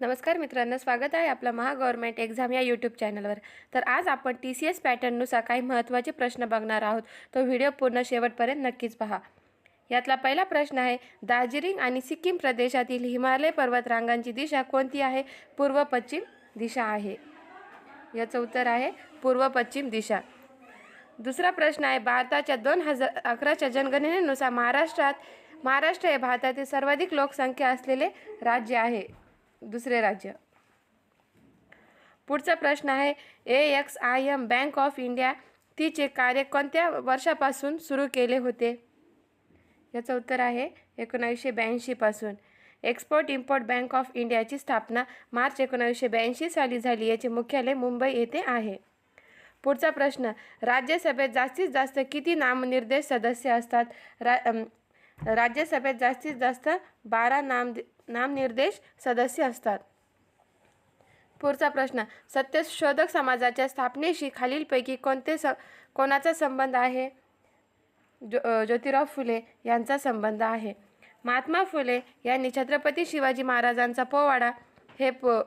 नमस्कार मित्रांनो स्वागत आहे आपलं महागव्हर्मेंट एक्झाम या यूट्यूब चॅनलवर. तर आज आपण टी सी एस पॅटर्ननुसार काही महत्त्वाचे प्रश्न बघणार आहोत. तो व्हिडिओ पूर्ण शेवटपर्यंत नक्कीच पहा. यातला पहिला प्रश्न आहे दार्जिलिंग आणि सिक्कीम प्रदेशातील हिमालय पर्वत रांगांची दिशा कोणती आहे? पूर्व पश्चिम दिशा आहे. याचं उत्तर आहे पूर्व पश्चिम दिशा. दुसरा प्रश्न आहे भारताच्या दोन हजार अकराच्या जनगणनेनुसार महाराष्ट्रात महाराष्ट्र हे भारतातील सर्वाधिक लोकसंख्या असलेले राज्य आहे. दुसरे राज्य. पुढचा प्रश्न आहे A X I M bank of India तिचे कार्य कोणत्या वर्षापासून सुरू केले होते? याचं उत्तर आहे एकोणावीसशे ब्याऐंशीपासून एक्सपोर्ट इम्पोर्ट बँक ऑफ इंडियाची स्थापना मार्च एकोणावीसशे ब्याऐंशी साली झाली याचे मुख्यालय मुंबई येथे आहे. पुढचा प्रश्न राज्यसभेत जास्तीत जास्त किती नामनिर्देश सदस्य असतात? रा राज्यसभेत जास्तीत जास्त बारा नाम नामनिर्देश सदस्य असतात. पुढचा प्रश्न सत्यशोधक समाजाच्या स्थापनेशी खालीलपैकी कोणते स कोणाचा संबंध आहे? जो ज्योतिराव फुले यांचा संबंध आहे. महात्मा फुले यांनी छत्रपती शिवाजी महाराजांचा पोवाडा हे प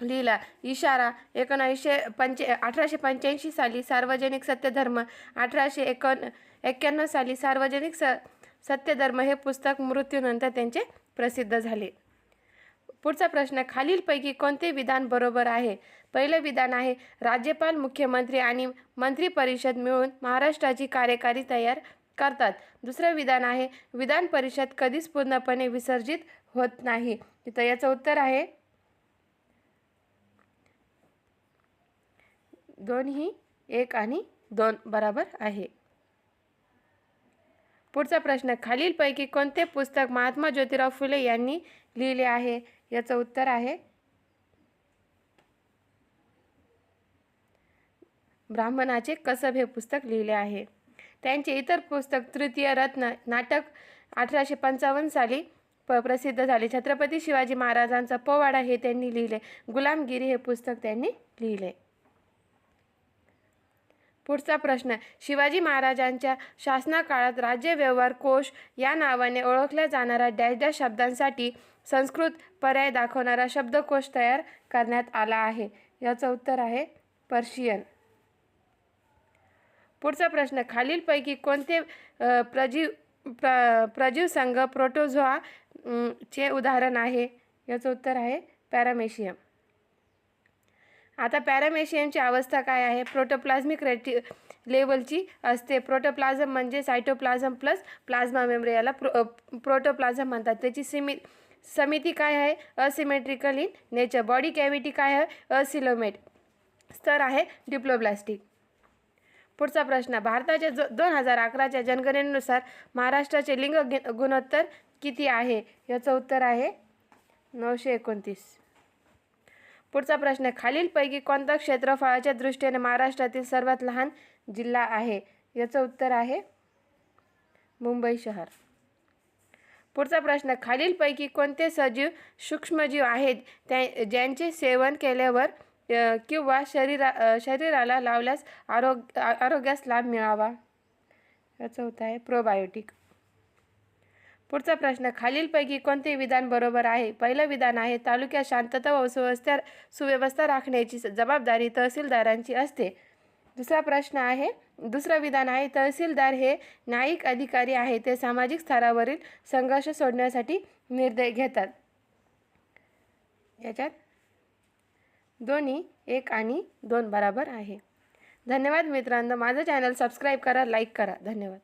लिहिला इशारा एकोणावीसशे पंचे अठराशे पंच्याऐंशी साली सार्वजनिक सत्यधर्म अठराशे एकोण एक्क्याण्णव साली सार्वजनिक स सत्यधर्म हे पुस्तक मृत्यूनंतर त्यांचे प्रसिद्ध झाले. पुढचा प्रश्न खालीलपैकी कोणते विधान बरोबर आहे? पहिलं विधान आहे राज्यपाल मुख्यमंत्री आणि मंत्री परिषद मिळून महाराष्ट्राची कार्यकारी तयार करतात. दुसरं विधान आहे विधान परिषद कधीच पूर्णपणे विसर्जित होत नाही. तर याचं उत्तर आहे. दोन्ही एक आणि दोन बराबर आहे. पुढचा प्रश्न खालीलपैकी कोणते पुस्तक महात्मा ज्योतिराव फुले यांनी लिहिले आहे? याचं उत्तर आहे ब्राह्मणाचे कसब हे पुस्तक लिहिले आहे. त्यांचे इतर पुस्तक तृतीय रत्न नाटक अठराशे पंचावन्न साली प प्रसिद्ध झाले. छत्रपती शिवाजी महाराजांचा पोवाडा हे त्यांनी लिहिले. गुलामगिरी हे पुस्तक त्यांनी लिहिले. पुढचा प्रश्न. शिवाजी महाराजांच्या शासनाकाळात राज्य व्यवहार कोश या नावाने ओळखल्या जाणाऱ्या डॅश डॅश शब्दांसाठी संस्कृत पर्याय दाखवणारा शब्दकोश तयार करण्यात आला आहे. याचं उत्तर आहे पर्शियन. पुढचा प्रश्न. खालीलपैकी कोणते प्रजीव प्र प्रजीव संघ प्रोटोझोआ चे उदाहरण आहे? याचं उत्तर आहे पॅरामेशियम. आता पॅरामेशियमची अवस्था काय आहे? प्रोटोप्लाझमिक रेटी लेवलची असते. प्रोटोप्लाझम म्हणजे सायटोप्लाझम प्लस प्लाझ्मा मेमरी याला प्रो प्रोटोप्लाझम म्हणतात. त्याची सिमि समिती काय आहे? Asymmetrical in nature. Body cavity काय आहे? असिलोमेट. स्तर आहे डिप्लोब्लास्टिक. पुढचा प्रश्न. भारताच्या जो दोन हजार अकराच्या जनगणनेनुसार महाराष्ट्राचे लिंग गुणोत्तर किती आहे? याचं उत्तर आहे नऊशे एकोणतीस. पुढचा प्रश्न खालीलपैकी कोणता क्षेत्रफळाच्या दृष्टीने महाराष्ट्रातील सर्वात लहान जिल्हा आहे? याचं उत्तर आहे मुंबई शहर. पुढचा प्रश्न खालीलपैकी कोणते सजीव सूक्ष्मजीव आहेत? त्या ज्यांचे सेवन केल्यावर किंवा शरीरा शरीराला लावल्यास आरोग्य आरोग्यास लाभ मिळावा? याचं उत्तर आहे प्रोबायोटिक. पुढचा प्रश्न खालीलपैकी कोणते विधान बरोबर आहे? पहिलं विधान आहे तालुक्यात शांतता व सुव्यवस्था सुव्यवस्था राखण्याची जबाबदारी तहसीलदारांची असते. दुसरा प्रश्न आहे दुसरं विधान आहे तहसीलदार हे न्यायिक अधिकारी आहे ते सामाजिक स्तरावरील संघर्ष सोडण्यासाठी निर्णय घेतात. याच्यात दोन्ही एक आणि दोन बराबर आहे. धन्यवाद मित्रांनो माझं चॅनल सबस्क्राईब करा लाईक करा. धन्यवाद.